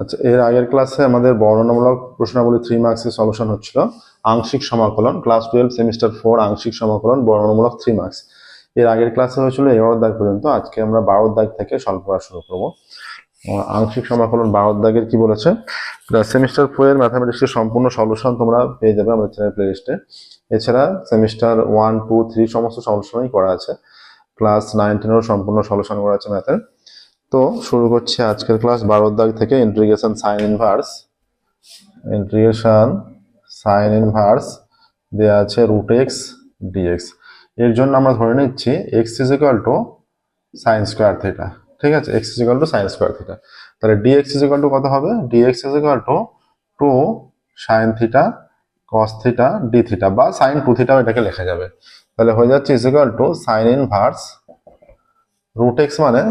আচ্ছা এর আগের ক্লাসে আমাদের বর্ণনামূলক প্রশ্নাবলী থ্রি মার্কসের সলিউশন হচ্ছিল আংশিক সমাকলন ক্লাস টুয়েলভ সেমিস্টার ফোর আংশিক সমাকলন, বর্ণনামূলক থ্রি মার্কস এর আগের ক্লাসে হয়েছিল এগারো দাগ পর্যন্ত, আজকে আমরা বারো দাগ থেকে সলভ করা শুরু করব। আংশিক সমাকলন বারো দাগের কি বলেছে? সেমিস্টার ফোর এর ম্যাথামেটিক্সের সম্পূর্ণ সলিউশন তোমরা পেয়ে যাবে আমাদের চ্যানেল প্লে লিস্টে এছাড়া সেমিস্টার ওয়ান টু থ্রি সমস্ত সলিউশনই করা আছে। ক্লাস নাইন টেনেরও সম্পূর্ণ সলিউশন করা আছে ম্যাথের তো শুরু করছি আজকের ক্লাস বারো দাগ থেকে integration sine inverse integration sine inverse দেওয়া আছে রুট এক্স ডিএক্স এর জন্য আমরা ধরে নিচ্ছি x is equal to sine square theta ঠিক আছে? X is equal to sine square theta তাহলে ডিএক্স ইজ ইকাল টু কত হবে? Dx is equal to two sine theta cos theta d theta বা সাইন টু থিটাও এটাকে লেখা যাবে। তাহলে হয়ে যাচ্ছে is to sine inverse root x মানে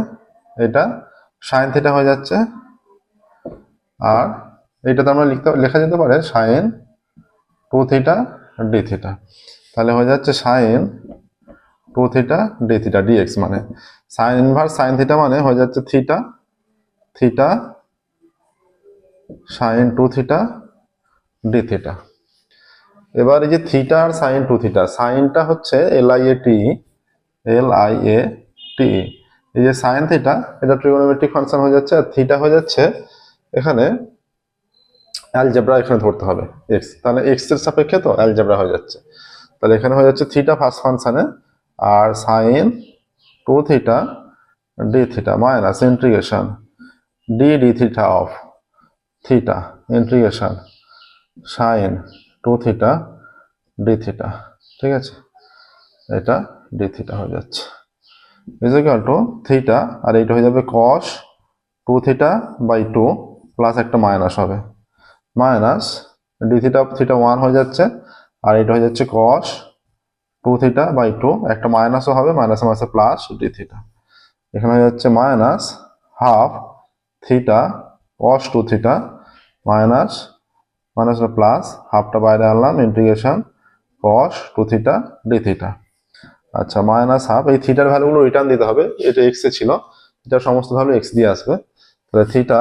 এটা সাইন থিটা হয়ে যাচ্ছে। আর এটাতে আমরা লিখতে লেখা যেতে পারে sine two theta d theta তাহলে হয়ে যাচ্ছে sine two theta d theta dx মানে। সাইন ইনভার্স সাইন থিটা মানে হয়ে যাচ্ছে theta theta sine two theta d theta এবার এই যে থিটা আর সাইন টু থিটা সাইনটা হচ্ছে এল I A T L I A টি এই যে সাইন থিটা, এটা ট্রিগোনোমেট্রিক ফাংশন হয়ে যাচ্ছে আর থিটা হয়ে যাচ্ছে এখানে অ্যালজেব্রা এখানে ধরতে হবে এক্স তাহলে এক্সের সাপেক্ষে তো অ্যালজেব্রা হয়ে যাচ্ছে। তাহলে এখানে হয়ে যাচ্ছে থিটা ফার্স্ট ফাংশনে আর sine two theta d theta minus integration d d theta of theta integration sine two theta d theta, ঠিক আছে? এটা ডি থিটা হয়ে যাচ্ছে। ইজ ইকাল টু থিটা আর এইটা হয়ে যাবে cos two theta by two plus একটা মাইনাস হবে। Minus d theta theta one হয়ে যাচ্ছে, আর এটা হয়ে যাচ্ছে cos two theta by two একটা মাইনাসও হবে মাইনাস মাইনাসে প্লাস ডি থিটা এখানে হয়ে যাচ্ছে minus half theta cos two theta minus minus plus হাফটা বাইরে আনলাম integration cos two theta d theta আচ্ছা মাইনাস হাফ এই থিটার ভ্যালুগুলো রিটার্ন দিতে হবে। এটা এক্স এ ছিল। এটা সমস্ত ভ্যালু এক্স দিয়ে আসবে। তাহলে theta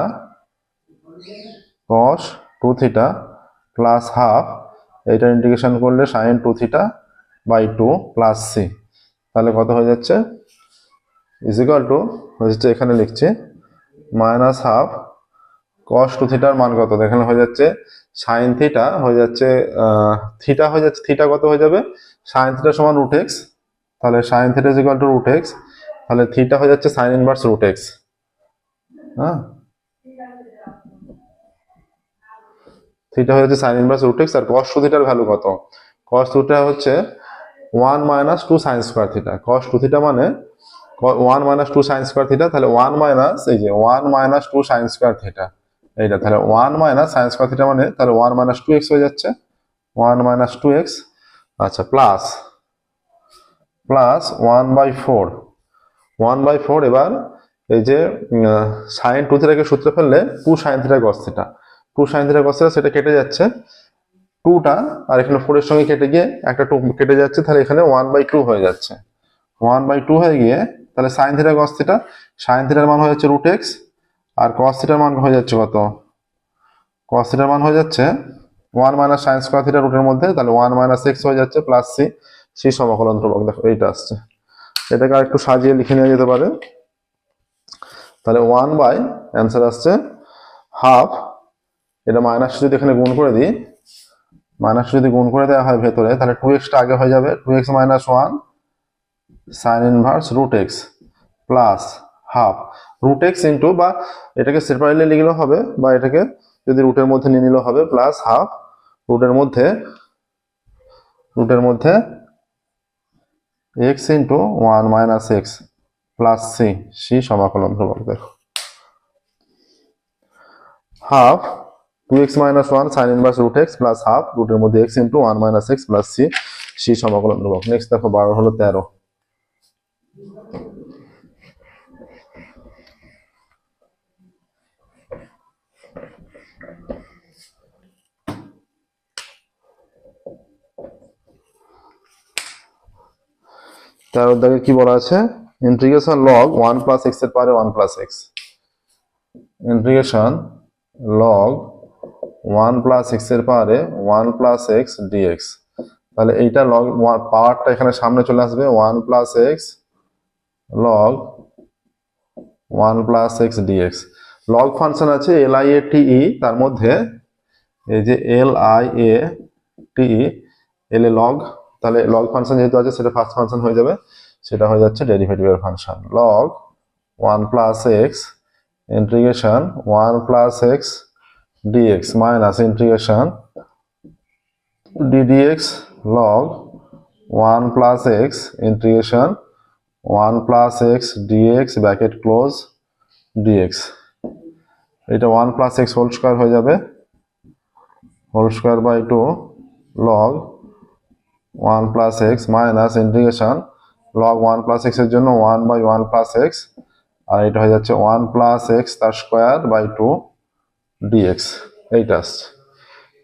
cos two theta plus half এটা ইন্টিগ্রেশন করলে sine two theta by two plus C তাহলে কত হয়ে যাচ্ছে? ইজিক্যাল টু হচ্ছে এখানে লিখছি মাইনাস হাফ কস টু থিটার মান কত? এখানে হয়ে যাচ্ছে সাইন থিটা হয়ে যাচ্ছে থিটা হয়ে যাচ্ছে থিটা কত হয়ে যাবে? সাইন থিটা সমান রুট এক্স তাহলে sine theta equal to root x তাহলে থিটা হয়ে যাচ্ছে সাইন ইনভার্স রুট এক্স হ্যাঁ? থিটা হয়ে যাচ্ছে সাইন ইনভার্স রুট এক্স আর কস টু থিটার ভ্যালু কত? কস থিটা হচ্ছে one minus two sine square theta cos two theta মানে one minus two sine square theta তাহলে ওয়ান মাইনাস এই যে one minus two sine square theta এইটা তাহলে one minus sine square theta মানে তাহলে ওয়ান মাইনাস টু এক্স হয়ে যাচ্ছে ওয়ান মাইনাস টু এক্স আচ্ছা plus plus one by four one by four এবার এই যে সাইন টু থিটাকে সূত্রে ফেললে two sine theta cos theta two sine theta cos theta সেটা কেটে যাচ্ছে। টুটা আর এখানে ফোরের সঙ্গে কেটে গিয়ে একটা টু কেটে যাচ্ছে, তাহলে এখানে ওয়ান বাই টু হয়ে যাচ্ছে। ওয়ান বাই টু হয়ে গিয়ে তাহলে sine theta cos theta sine থিটার মান হয়ে যাচ্ছে রুট এক্স আর কস থিটার মান হয়ে যাচ্ছে কত? কস থিটার মান হয়ে যাচ্ছে one minus sine square theta রুটের মধ্যে, তাহলে ওয়ান মাইনাস এক্স হয়ে যাচ্ছে প্লাস সি সি সমাকলন ধ্রুবক দেখো, এইটা আসছে। এটাকে আর একটু সাজিয়ে লিখে নেওয়া যেতে পারে। তাহলে ওয়ান বাই অ্যান্সার আসছে হাফ এটা মাইনাস যদি এখানে গুণ করে দিই মাইনাস যদি গুণ করে দেওয়া হয় ভেতরে, তাহলে টু এক্সটা আগে হয়ে যাবে। Two x minus one sine inverse root x plus half root x into বা এটাকে সেপারেটলি লিখলেও হবে, বা এটাকে যদি রুটের মধ্যে নিয়ে নিলেও হবে প্লাস হাফ রুটের মধ্যে রুটের মধ্যে x into one minus x plus C C সমাকলন ধ্রুবক দেখো। Half two x minus one sine inverse root x plus half রুটের মধ্যে x into one minus x plus C C সমাকলন ধ্রুবক নেক্সট দেখো, বারো হলো তেরো। তেরোর দাগে কি বলা আছে? ইন্টিগ্রেশন লগ ওয়ান প্লাস এক্সের পারে one plus x integration log one plus এক্সের পাওয়ারে ওয়ান প্লাস এক্স ডিএক্স তাহলে এইটা লগ পাওয়ারটা এখানে সামনে চলে আসবে one plus x log one plus x dx log function আছে L I A T E তার মধ্যে এই যে L I A T E L A log তাহলে লগ ফাংশন যেহেতু আছে, সেটা ফার্স্ট ফাংশন হয়ে যাবে। সেটা হয়ে যাচ্ছে ডেরিভেটিভের function log one plus x integration one plus x dx minus integration ddx log 1 plus x integration 1 plus x dx bracket close dx এটা 1 plus x হোল স্কয়ার হয়ে যাবে। Whole square by two log 1 plus x minus integration log 1 plus x এর জন্য one by one plus x, আর এটা হয়ে যাচ্ছে one plus x তার square by two dx এইটা আসছে।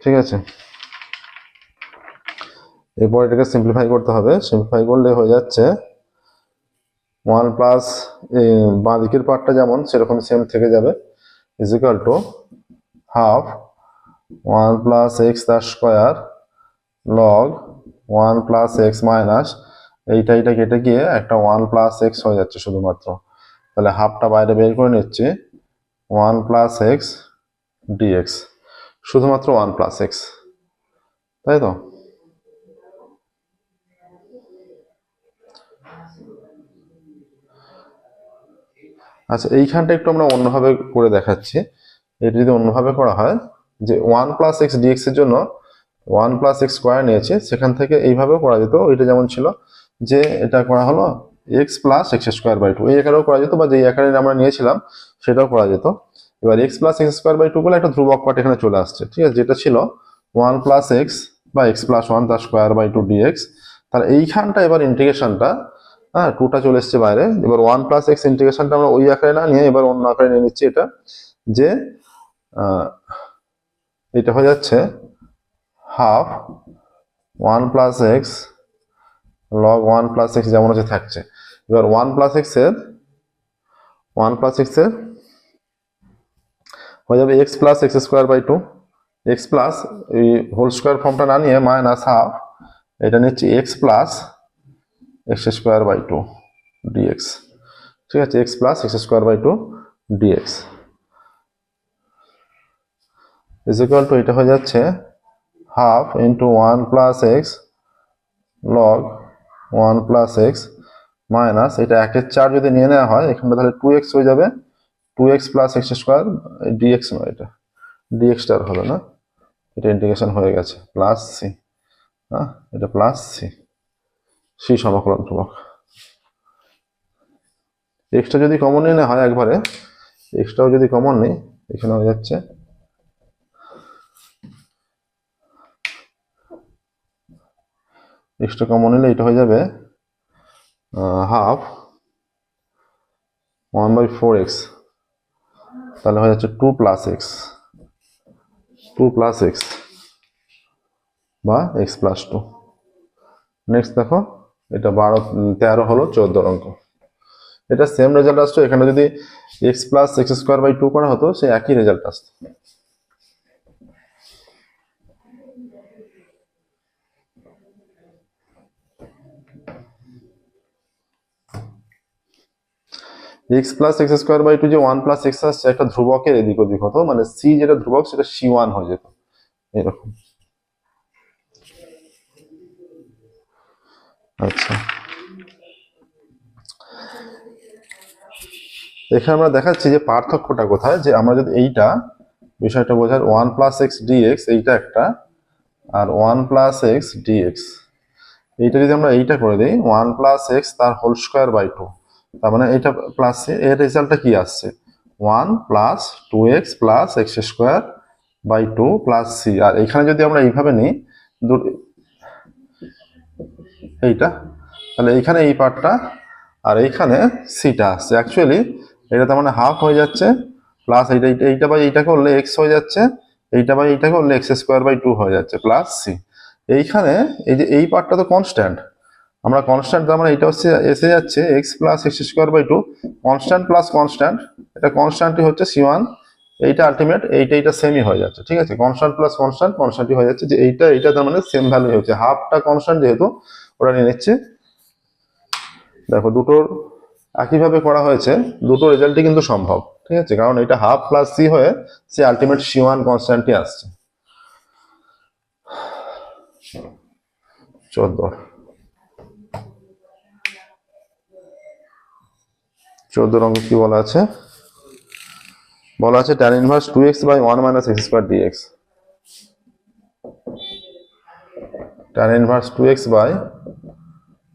ঠিক আছে? এরপর এটাকে সিম্পলিফাই করতে হবে। সিম্পলিফাই করলে হয়ে যাচ্ছে ওয়ান প্লাস বাঁ দিকের পার্টটা যেমন সেরকম সেম থেকে যাবে। Is equal to half one plus x তার square log one plus x minus এইটা এইটা কেটে গিয়ে একটা ওয়ান প্লাস এক্স হয়ে যাচ্ছে শুধুমাত্র। তাহলে হাফটা বাইরে বের করে নিচ্ছি। One plus x dx. শুধুমাত্র ওয়ান প্লাস এক্স। তাই তো? আচ্ছা এইখানটা একটু আমরা অন্যভাবে করে দেখাচ্ছি। এটা যদি অন্যভাবে করা হয়, যে ওয়ান প্লাস এক্স ডিএক্স এর জন্য ওয়ান প্লাস এক্স স্কোয়ার নিয়েছে, সেখান থেকে এইভাবেও করা যেত। এটা যেমন ছিল যে এটা করা হলো x plus x square by two. এই আকারেও করা যেত বা যে আকারে আমরা নিয়েছিলাম, সেটাও করা যেত। এবার x plus x square by two বলে একটা ধ্রুবক পার্ট এখানে চলে আসছে, ঠিক আছে? যেটা ছিল ওয়ান প্লাস এক্স বা এক্স প্লাস ওয়ান তার স্কোয়ার বাই টু ডিএক্স তাহলে এইখানটা এবার ইন্টিগ্রেশনটা হ্যাঁ টুটা চলে এসছে বাইরে। এবার ওয়ান প্লাস এক্স ইন্টিগ্রেশনটা আমরা ওই আকারে না নিয়ে এবার অন্য আকারে নিয়ে নিচ্ছি এটা, যে এটা হয়ে যাচ্ছে half one plus x log one plus x যেমন হচ্ছে থাকছে। এবার ওয়ান প্লাস এক্সের ওয়ান প্লাস এক্সের হয়ে যাবে x plus x square by two x plus এই হোল স্কোয়ার ফর্মটা না নিয়ে মাইনাস হাফ এটা নিচ্ছি x plus x square by two dx ঠিক আছে x plus x square by two dx is equal to এটা হয়ে যাচ্ছে half into one plus x log one plus x minus এটা একের চার যদি নিয়ে নেওয়া হয়, এখানটা তাহলে টু এক্স হয়ে যাবে। Two x plus x square dx নয় এটা। ডিএক্সটার হবে না। এটা ইন্টিগ্রেশন হয়ে গেছে। প্লাস সি হ্যাঁ এটা প্লাস সি সি সমাকলন ধ্রুবক। এক্সট্রা যদি কমন নিয়ে না হয় একবারে এক্সট্রাও যদি কমন নেই এখানে হয়ে যাচ্ছে। এক্সট্রা কমন নিলে এটা হয়ে যাবে half one by four x তাহলে হয়ে যাচ্ছে two plus x two plus x বা এক্স প্লাস টু নেক্সট দেখো, এটা বারো তেরো হলো চোদ্দ অঙ্ক। এটা সেম রেজাল্ট আসতো এখানে যদি x plus x square by two করা হতো সে একই রেজাল্ট আসতো। X plus x square by two যে ওয়ান প্লাস এক্স আসছে একটা ধ্রুবকের এদিক ওদিক হতো মানে সি যেটা ধ্রুবক সেটা সি ওয়ান হয়ে যেত, এরকম। আচ্ছা। এখানে আমরা দেখাচ্ছি যে পার্থক্যটা কোথায়, যে আমরা যদি এইটা, বিষয়টা বোঝার ওয়ান প্লাস এক্স ডিএক্স এইটা একটা, আর ওয়ান প্লাস এক্স ডিএক্স এইটা যদি আমরা এইটা করে দিই ওয়ান প্লাস এক্স তার হোল স্কোয়ার বাই টু তার মানে এটা প্লাস এর রেজাল্টটা কি আসছে? One plus two x plus x square by two plus C আর এখানে যদি আমরা এইভাবে নিই এইটা, তাহলে এইখানে এই পার্টটা আর এইখানে সিটা আসছে। অ্যাকচুয়ালি এটা তার মানে হাফ হয়ে যাচ্ছে প্লাস এইটা এইটা এইটা বাই এইটা করলে এক্স হয়ে যাচ্ছে, এইটা বাই এইটা করলে এক্স স্কোয়ার বাই টু হয়ে যাচ্ছে প্লাস সি এইখানে এই যে, এই পার্টটা তো কনস্ট্যান্ট আমরা কনস্ট্যান্ট তার মানে এটা হচ্ছে এসে যাচ্ছে x plus x square by two constant plus constant এটা কনস্ট্যান্টই হচ্ছে সি ওয়ান এইটা আলটিমেট এইটা এইটা সেমই হয়ে যাচ্ছে, ঠিক আছে? কনস্ট্যান্ট প্লাস কনস্ট্যান্ট কনস্ট্যান্টই হয়ে যাচ্ছে যে এইটা এইটা তার মানে সেম ভ্যালু হচ্ছে। হাফটা কনস্ট্যান্ট যেহেতু, ওরা নিয়ে নিচ্ছে। দেখো, দুটোর একইভাবে করা হয়েছে, দুটো রেজাল্টই কিন্তু সম্ভব, ঠিক আছে? কারণ এটা হাফ প্লাস সি হয়ে সে আলটিমেট সি ওয়ান কনস্ট্যান্টই আসছে। চোদ্দ। চোদ্দ অঙ্ক কি বলা আছে? বলা আছে tan inverse two x by one minus x square dx tan inverse two x by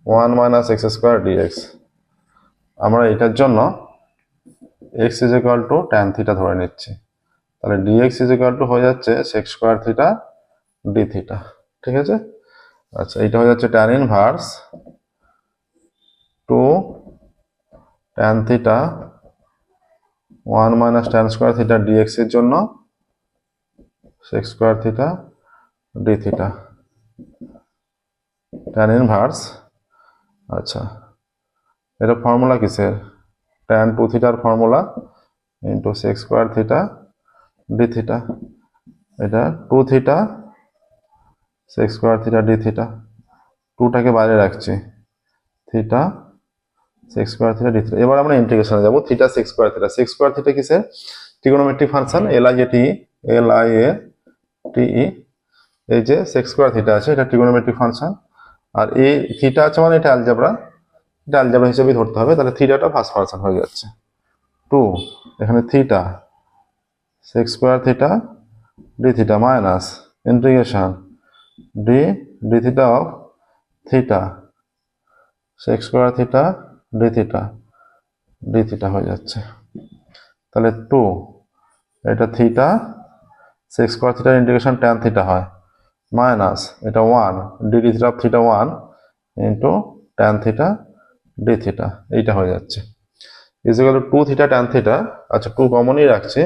one minus x square dx আমরা এটার জন্য x is equal to tan theta ধরে নিচ্ছি। তাহলে ডিএক্স ইজ ইকুয়াল টু হয়ে যাচ্ছে sec square theta d theta ঠিক আছে? আচ্ছা এটা হয়ে যাচ্ছে tan inverse two tan theta one minus tan square theta dx এর জন্য sec square theta d theta tan inverse আচ্ছা এটা ফর্মুলা কিসের? ট্যান টু থিটার formula into sec square theta d theta এটা two theta sec square theta d theta টুটাকে বাইরে রাখছি। Theta sec square theta d এবার আমরা ইন্টিগ্রেশনে যাব theta sec square theta sec square theta কিসের trigonometric function L I A T L I A T E এই যে সেক্স স্কোয়ার থিটা আছে, এটা ট্রিগোনোমেট্রিক ফাংশন আর এই থিটা আছে মানে এটা অ্যালজেব্রা এটা অ্যালজেব্রা হিসেবেই ধরতে হবে, তাহলে থিটাটা ফার্স্ট পার্সন হয়ে যাচ্ছে। টু এখানে theta sec square theta d theta minus integration d d theta of theta sec square theta d theta d theta হয়ে যাচ্ছে। তাহলে টু এটা থিটা সেক্স স্কোয়ার থিটার ইন্টিগ্রেশন ট্যান থিটা হয়। মাইনাস এটা one d theta theta one into tan theta d theta এইটা হয়ে যাচ্ছে। Is equal to theta tan theta আচ্ছা টু কমনই রাখছি।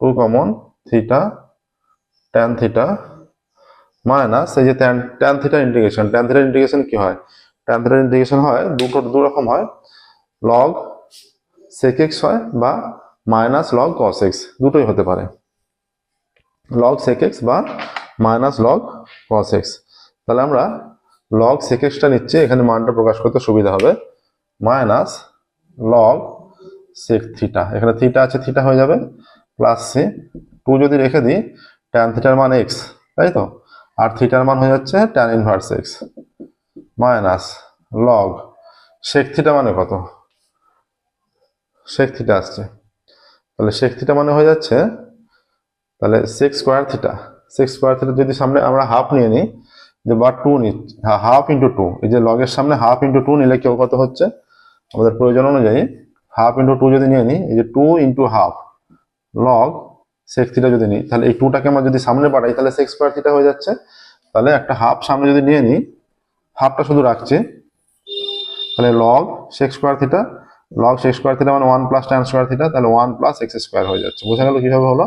Two common theta tan theta minus এই যে tan tan theta integration tan থিটার ইন্টিগ্রেশন কি হয়? ট্যান থিটার ইন্টিগ্রেশন হয়, দুটো দু রকম হয়। লগ সেক এক্স হয় বা মাইনাস লগ কস এক্স দুটোই হতে পারে। লগ সেক এক্স বা মাইনাস লগ কস এক্স তাহলে আমরা লগ সেক এক্সটা নিচ্ছি, এখানে মানটা প্রকাশ করতে সুবিধা হবে। মাইনাস লগ সেক থিটা এখানে থিটা আছে থিটা হয়ে যাবে প্লাস সি টু যদি রেখে দিই ট্যান থিটার মান এক্স তাই তো? আর থিটার মান হয়ে যাচ্ছে tan inverse x minus log sec theta মানে কত? থিটা আসছে। তাহলে সেক থিটা মানে হয়ে যাচ্ছে, তাহলে sec square theta sec square theta যদি সামনে আমরা হাফ নিয়ে নিই, যে বা টু নি হাফ ইন্টু টু এই যে লগের সামনে হাফ ইন্টু টু নিলে কেউ কত হচ্ছে? আমাদের প্রয়োজন অনুযায়ী হাফ ইন্টু টু যদি নিয়ে নিই, এই যে two into half log sec theta যদি নিই, তাহলে এই টুটাকে আমরা যদি সামনে পাঠাই তাহলে সেক্স স্কোয়ার থিটা হয়ে যাচ্ছে। তাহলে একটা হাফ সামনে যদি নিয়ে নিই হাফটা শুধু রাখছি। তাহলে log sec square theta log sec square theta মানে one plus tan square theta তাহলে ওয়ান প্লাস এক্স স্কোয়ার হয়ে যাচ্ছে। বোঝা গেল কীভাবে হলো?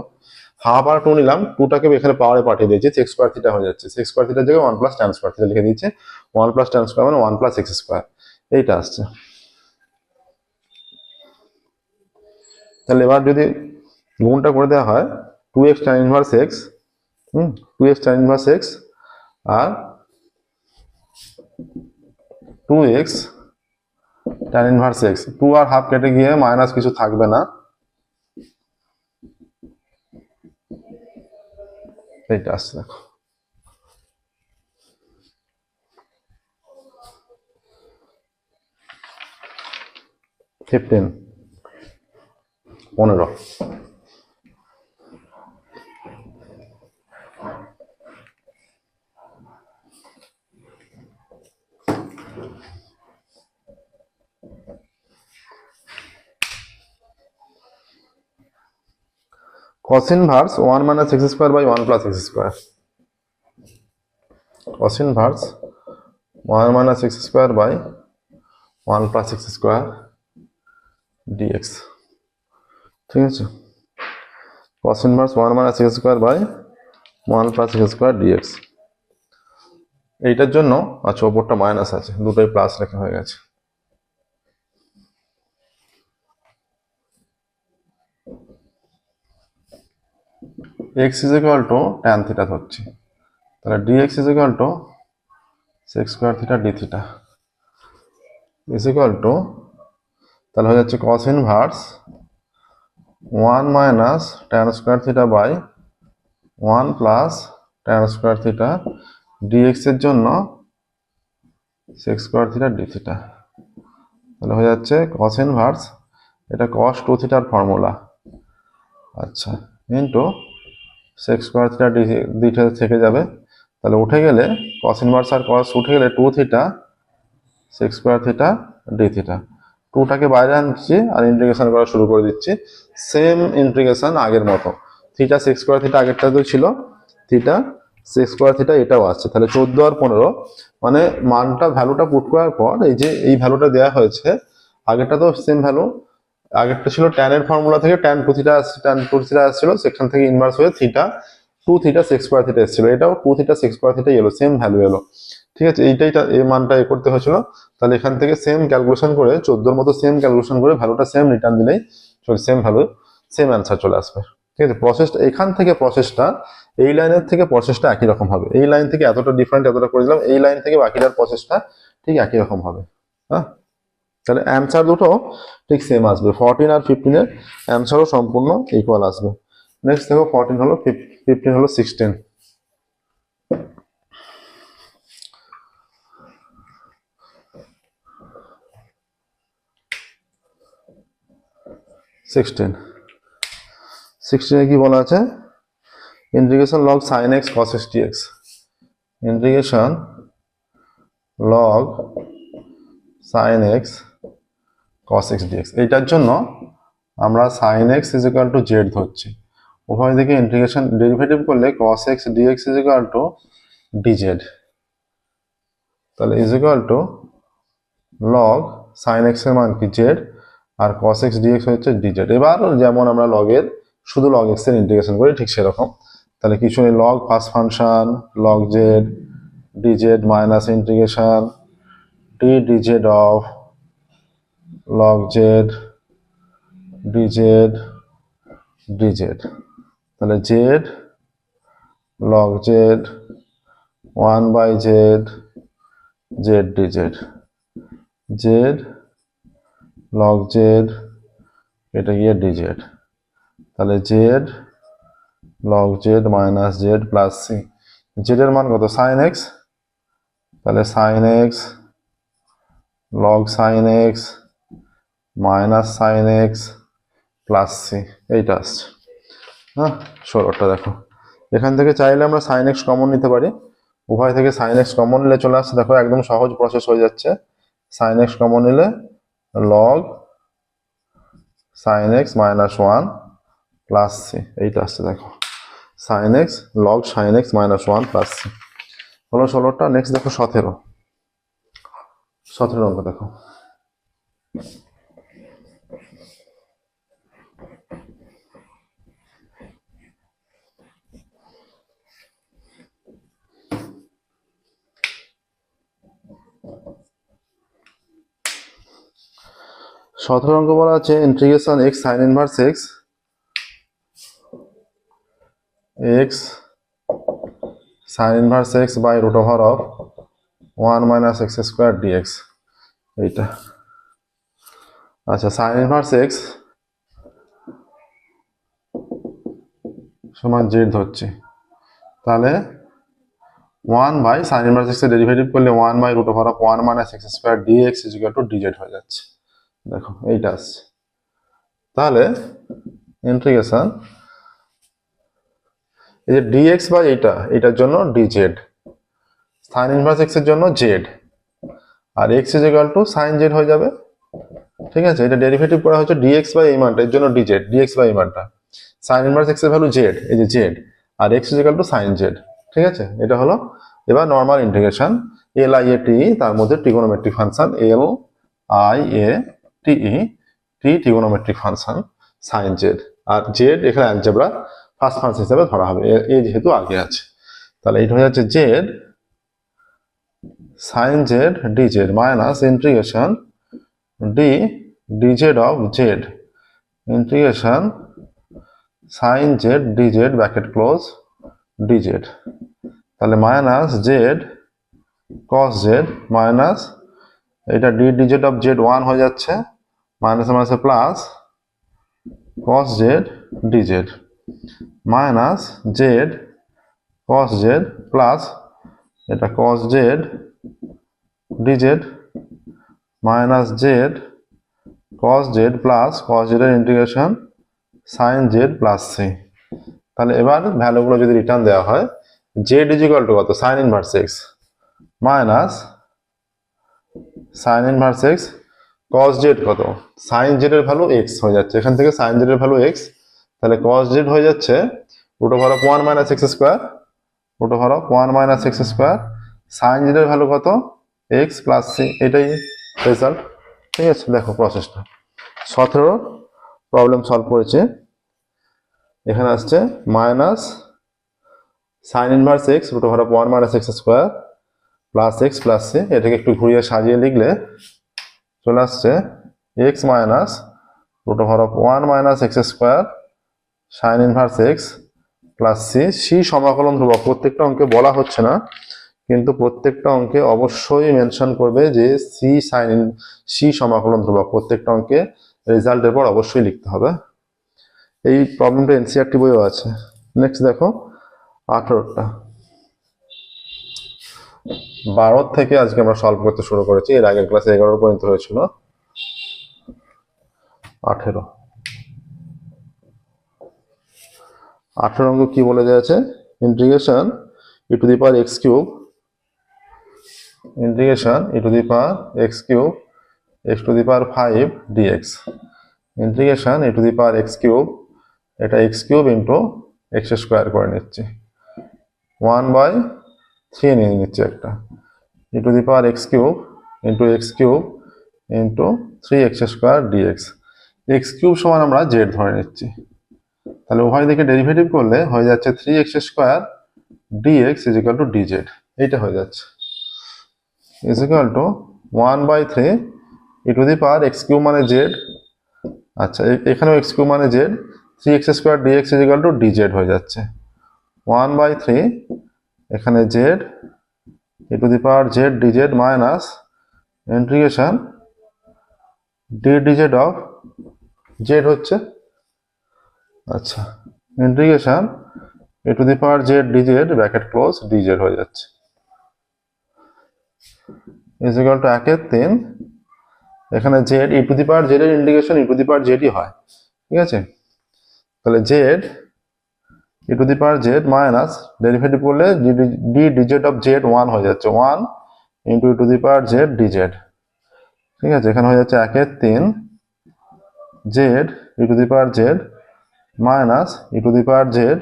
হাফ আর টু নিলাম টুটাকে এখানে পাওয়ারে পাঠিয়ে দিয়েছি সেক্স স্কোয়ার থিটা হয়ে যাচ্ছে। সেক্স স্কোয়ার থিটার জায়গায় one plus tan square theta লিখে দিয়েছে। ওয়ান প্লাস ট্যান স্কোয়ার মানে ওয়ান প্লাস এক্স স্কোয়ার এইটা আসছে। তাহলে এবার যদি গুণটা করে দেওয়া হয় two x tan inverse x hmm two x tan inverse x আর two x tan inverse x two আর হাফ কেটে গিয়ে মাইনাস কিছু থাকবে না। এইটা আসছে দেখো। ফিফটিন পনেরো। Cos inverse 1 minus x square by 1 plus x square cos inverse 1 minus x square by 1 plus x square dx ঠিক আছে cos inverse 1 minus x square by 1 plus x square dx এইটার জন্য আচ্ছা ওপরটা মাইনাস আছে দুটোই plus লেখা হয়ে গেছে x is equal to tan theta ধরছি। তাহলে d x is equal to sec square theta d theta is equal to তাহলে হয়ে যাচ্ছে cos inverse one minus tan square theta by one plus tan square theta dx এর জন্য sec square theta d theta তাহলে হয়ে যাচ্ছে cos inverse এটা cos two থিটার ফর্মুলা আচ্ছা into sec square theta d d theta থেকে যাবে। তাহলে উঠে গেলে কস ইনভার্স আর কস উঠে গেলে two theta sec square theta d theta টুটাকে বাইরে আনছি আর ইন্টিগ্রেশন করা শুরু করে দিচ্ছি। সেম ইন্টিগ্রেশন আগের মতো। থিটা সিক্স স্কোয়ার থিটা আগেরটা তো ছিল। থিটা সিক্স স্কোয়ার থিটা এটাও আসছে। তাহলে চোদ্দ আর পনেরো মানে মানটা ভ্যালুটা পুট করার পর এই যে, এই ভ্যালুটা দেওয়া হয়েছে, আগেরটা তো সেম ভ্যালু আগেরটা ছিল ট্যানের ফর্মুলা থেকে tan two theta tan two theta আসছিল সেখান থেকে ইনভার্স হয়ে theta two theta sec square theta এসেছিল। এটাও two theta sec square theta এলো সেম ভ্যালু এলো ঠিক আছে, এইটাই এই মানটা এ করতে হয়েছিল। তাহলে এখান থেকে সেম ক্যালকুলেশন করে, চোদ্দোর মতো সেম ক্যালকুলেশন করে ভ্যালুটা সেম রিটার্ন দিলেই সেম ভ্যালু সেম অ্যান্সার চলে আসবে। ঠিক আছে প্রসেসটা এখান থেকে প্রসেসটা এই লাইনের থেকে প্রসেসটা একই রকম হবে। এই লাইন থেকে এতটা ডিফারেন্ট এতটা করে দিলাম, এই লাইন থেকে বাকিটার প্রসেসটা ঠিক একই রকম হবে। হ্যাঁ? তাহলে অ্যান্সার দুটো ঠিক সেম আসবে। ফোরটিন আর ফিফটিনের অ্যান্সারও সম্পূর্ণ ইকুয়াল আসবে। নেক্সট দেখো ফোরটিন হলো ফিফটিন হলো সিক্সটিন সিক্সটিন সিক্সটিনে কি বলা আছে? Integration log sine x cos x d x integration log sine x cos x dx এইটার জন্য আমরা sine x is equal to z ধরছি। উভয় দিকে ইন্টিগ্রেশন ডেরিভেটিভ করলে cos x dx is equal to dz তাহলে is equal to log sine এক্সের মান কি জেড আর কস এক্স ডিএক্স হচ্ছে ডিজেড এবার যেমন আমরা লগের শুধু লগ এক্সের ইন্টিগ্রেশন করি, ঠিক সেরকম। তাহলে কিছু নেই log first function log z dz minus integration d dz of log z dz dz তাহলে z log z 1 by z z dz z log z এটা গিয়ে dz তাহলে z log z minus z plus z এর মান কত sin x তাহলে sin x log sin x minus sine x plus c, এইটা আসছে। হ্যাঁ ষোলোটা দেখো। এখান থেকে চাইলে আমরা সাইন এক্স কমন নিতে পারি। উভয় থেকে সাইন এক্স কমন নিলে চলে আসছে। দেখো, একদম সহজ প্রসেস হয়ে যাচ্ছে। সাইন এক্স কমন নিলে log sine x minus one plus c, এইটা আসছে, দেখো। Sine x log sine x minus one plus c. হলো ষোলোটা নেক্সট দেখো সতেরো। সতেরো অঙ্ক, দেখো। সতেরো অঙ্ক বলা আছে integration x sine inverse x x sine inverse x by root over of one minus x square dx এইটা। আচ্ছা সাইন ইনভার্স এক্স সমান জেড ধরছি। তাহলে ওয়ান বাই সাইন ইনভার্স এক্সের ডেরিভেটিভ করলে one by root over of one minus x square dx is to dz হয়ে যাচ্ছে। দেখো, এইটা আসছে তাহলে ইন্টিগ্রেশন এই যে ডিএক্স বাই এইটা এটার জন্য ডিজেড সাইন ইনভার্স এক্সের জন্য z R x is equal to sine z হয়ে যাবে। ঠিক আছে? এটা ডেরিভেটিভ করা হচ্ছে ডিএক্স বাই এই মানটা, এর জন্য ডিজেড ডিএক্স বাই এই মানটা। সাইন ইনভার্স এক্সের ভ্যালু জেড এই যে z R x is equal to sine z ঠিক আছে? এটা হলো এবার normal integration L I A T তার মধ্যে trigonometric function L I A T E, T trigonometric function sine z R z এখানে অ্যালজেব্রা ফার্স্ট ফাংশন হিসেবে ধরা হবে। এ- যেহেতু আগে আছে। তাহলে এটা হয়ে যাচ্ছে z sine z d z minus integration d d z of z integration sine z d z bracket close d z তাহলে minus z cos z minus এটা d d z of z one হয়ে যাচ্ছে। মাইনাসে মাইনাসে plus cos z d z minus z cos z plus এটা cos z d z minus z cos z plus cos জেডের integration sine z plus c তাহলে এবার ভ্যালুগুলো যদি return দেওয়া হয় জেড ইজ টু কত? Sine inverse x minus sine inverse x cos z কত? Sine জেডের ভ্যালু এক্স হয়ে যাচ্ছে। এখান থেকে সাইন জেডের ভ্যালু এক্স তাহলে কস জেড হয়ে যাচ্ছে root over of one minus x square root over of one minus x square sine জেডের value কত? এক্স প্লাস সি এটাই রেজাল্ট ঠিক আছে, দেখো প্রসেসটা সতেরো প্রবলেম সলভ করেছে। এখানে আসছে minus sine inverse x root over of one minus x square plus x plus c এটাকে একটু ঘুরিয়ে সাজিয়ে লিখলে চলে আসছে x minus root over of one minus x square sine inverse x plus c c সমাকলন ধ্রুবক। প্রত্যেকটা অঙ্কে বলা হচ্ছে না, কিন্তু প্রত্যেকটা অঙ্কে অবশ্যই মেনশন করবে যে সি সাইন ইন সি সমাকলন ধ্রুবক। প্রত্যেকটা অঙ্কে রেজাল্টের পর অবশ্যই লিখতে হবে। এই প্রবলেমটা এনসিআরটি বইও আছে। নেক্সট দেখো, আঠারোটা। বারো থেকে আজকে আমরা সলভ করতে শুরু করেছি। এর আগের ক্লাসে এগারো পর্যন্ত হয়েছিল। আঠেরো। আঠেরো অঙ্ক কি বলে দেওয়া আছে integration e to the power x cube integration e to the power x cube x to the power five dx integration e to the power x cube এটা x cube into x square করে নিচ্ছি। One by three নিয়ে নিচ্ছি একটা। E to the power x cube into x cube into three x square dx x cube সমান আমরা Z ধরে নিচ্ছি। তাহলে উভয় দিকে ডেরিভেটিভ করলে হয়ে যাচ্ছে three x square dx is equal to DZ এইটা হয়ে যাচ্ছে। Is equal two one by three E to the power x cube মানে জেড আচ্ছা এখানেও এক্স কিউব মানে Z three x square dx is equal to dz হয়ে যাচ্ছে। One by three এখানে z e to the power z dz minus integration d dz of Z হচ্ছে আচ্ছা integration A two the power z DZ bracket close dz হয়ে যাচ্ছে। Is equal to একের তিন, এখানে z e to the power z এর integration e to the power জেডই হয়, ঠিক আছে? তাহলে z e to the power z minus derivative করলে d dz of z one হয়ে যাচ্ছে one into e to the power z dz ঠিক আছে, এখানে হয়ে যাচ্ছে একের তিন z e to the power z minus e to the power z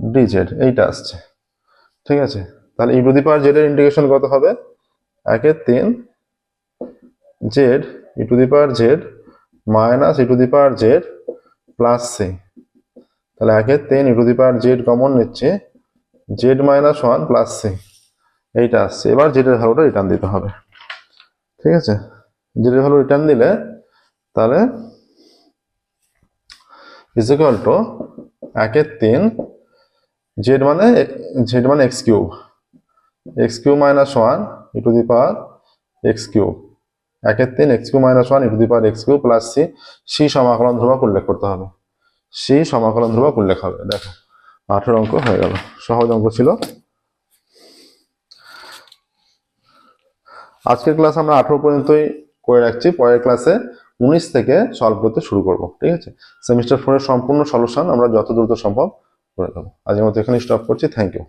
dz এইটা আসছে। ঠিক আছে, তাহলে e to the power z এর ইন্টিগ্রেশন কত হবে? একের তিন z e to the power z minus e to the power z plus c তাহলে একের তিন e to the power z common নিচ্ছে z minus one plus c এইটা আসছে। এবার জেডের ভ্যালুটা রিটার্ন দিতে হবে। ঠিক আছে? জেডের ভ্যালু রিটার্ন দিলে তাহলে ইজ টু একের তিন জেড মানে জেড মানে x cube x cube minus one e to the power x cube একের তিন x cube minus one e to the power x cube plus c c সমাকলন ধ্রুবক উল্লেখ করতে হবে। সি সমাকলন ধ্রুবক উল্লেখ হবে, দেখো। আঠেরো অঙ্ক হয়ে গেল। সহজ অঙ্ক ছিল। আজকের ক্লাস আমরা আঠেরো পর্যন্তই করে রাখছি। পরের ক্লাসে উনিশ থেকে সলভ করতে শুরু করব, ঠিক আছে? সেমিস্টার ফোরের সম্পূর্ণ সলিউশন আমরা যত দ্রুত সম্ভব করে দেবো। আজকের মতো এখানে স্টপ করছি। Thank you